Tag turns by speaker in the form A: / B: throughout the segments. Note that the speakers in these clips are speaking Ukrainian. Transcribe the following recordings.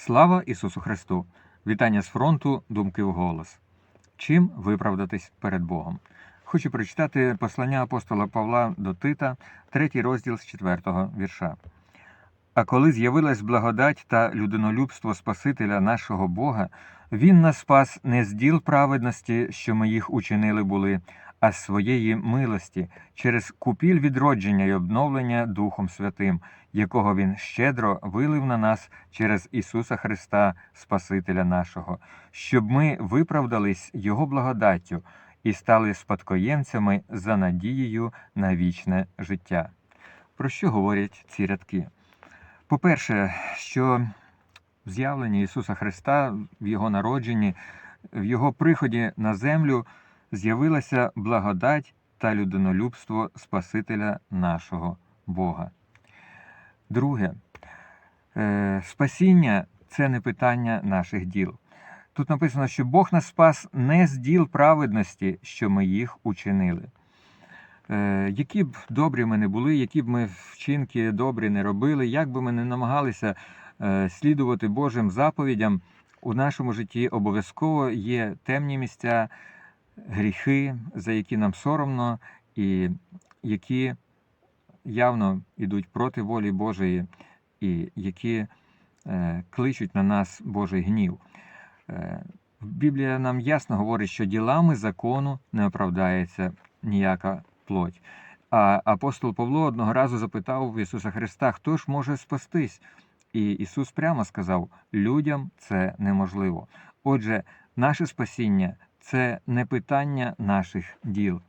A: Слава Ісусу Христу! Вітання з фронту, думки в голос. Чим виправдатись перед Богом? Хочу прочитати послання апостола Павла до Тита, третій розділ з 4 вірша. А коли з'явилась благодать та людинолюбство Спасителя нашого Бога, Він нас спас не з діл праведності, що ми їх учинили були, а з своєї милості, через купіль відродження й обновлення Духом Святим, якого Він щедро вилив на нас через Ісуса Христа, Спасителя нашого, щоб ми виправдались Його благодаттю і стали спадкоємцями за надією на вічне життя. Про що говорять ці рядки? По-перше, що в з'явленні Ісуса Христа, в Його народженні, в Його приході на землю з'явилася благодать та людинолюбство Спасителя нашого Бога. Друге, е, спасіння це не питання наших діл. Тут написано, що Бог нас спас не з діл праведності, що ми їх учинили. Е, Які б добрі ми не були, які б ми вчинки добрі не робили, як би ми не намагалися е, слідувати Божим заповідям, у нашому житті обов'язково є темні місця, гріхи, за які нам соромно, і які явно йдуть проти волі Божої, і які е, кличуть на нас Божий гнів. Біблія нам ясно говорить, що ділами закону не оправдається ніяка плоть. А апостол Павло одного разу запитав в Ісуса Христа, хто ж може спастись? І Ісус прямо сказав: людям це неможливо. Отже, наше спасіння це не питання наших діл.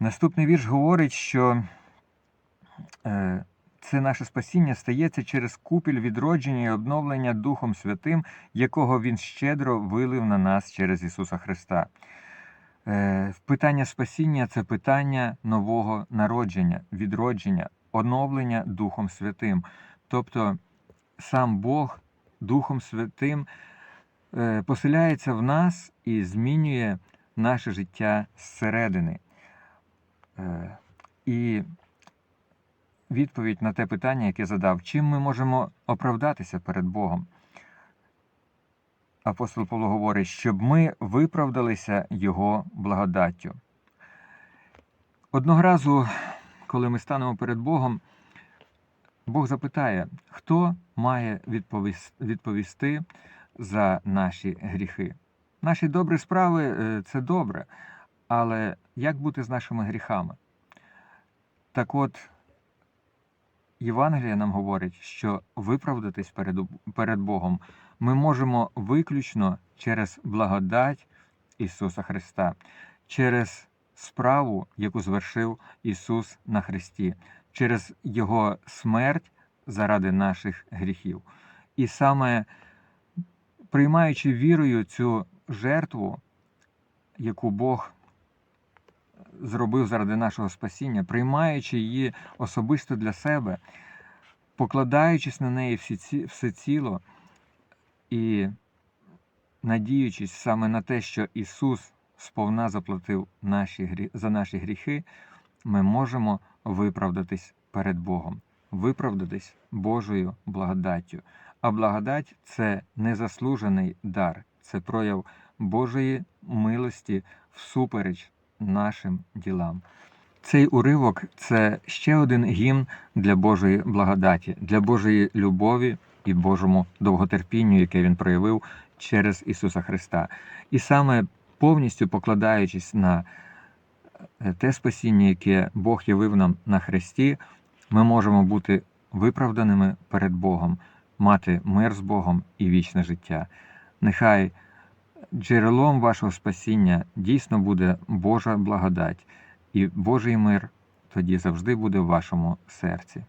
A: Наступний вірш говорить, що е, це наше спасіння стається через купіль відродження і обновлення Духом Святим, якого Він щедро вилив на нас через Ісуса Христа. Е, Питання спасіння це питання нового народження, відродження, оновлення Духом Святим. Тобто сам Бог Духом Святим е, поселяється в нас і змінює наше життя зсередини. Е, І відповідь на те питання, яке задав, чим ми можемо оправдатися перед Богом. Апостол Павло говорить, щоб ми виправдалися Його благодаттю. Одного разу, коли ми станемо перед Богом, Бог запитає, хто має відповісти за наші гріхи. Наші добрі справи е, це добре, але як бути з нашими гріхами? Так от, Євангелія нам говорить, що виправдатись перед, перед Богом ми можемо виключно через благодать Ісуса Христа, через справу, яку звершив Ісус на Христі, через Його смерть заради наших гріхів. І саме приймаючи вірою цю жертву, яку Бог зробив заради нашого спасіння, приймаючи її особисто для себе, покладаючись на неї всі- всеціло і надіючись саме на те, що Ісус сповна заплатив наші, за наші гріхи, ми можемо виправдатись перед Богом, виправдатись Божою благодаттю. А благодать це незаслужений дар, це прояв Божої милості всупереч нашим ділам. Цей уривок це ще один гімн для Божої благодаті, для Божої любові і Божому довготерпінню, яке він проявив через Ісуса Христа. І саме повністю покладаючись на е, те спасіння, яке Бог явив нам на Христі, ми можемо бути виправданими перед Богом, мати мир з Богом і вічне життя. Нехай джерелом вашого спасіння дійсно буде Божа благодать, і Божий мир тоді завжди буде в вашому серці.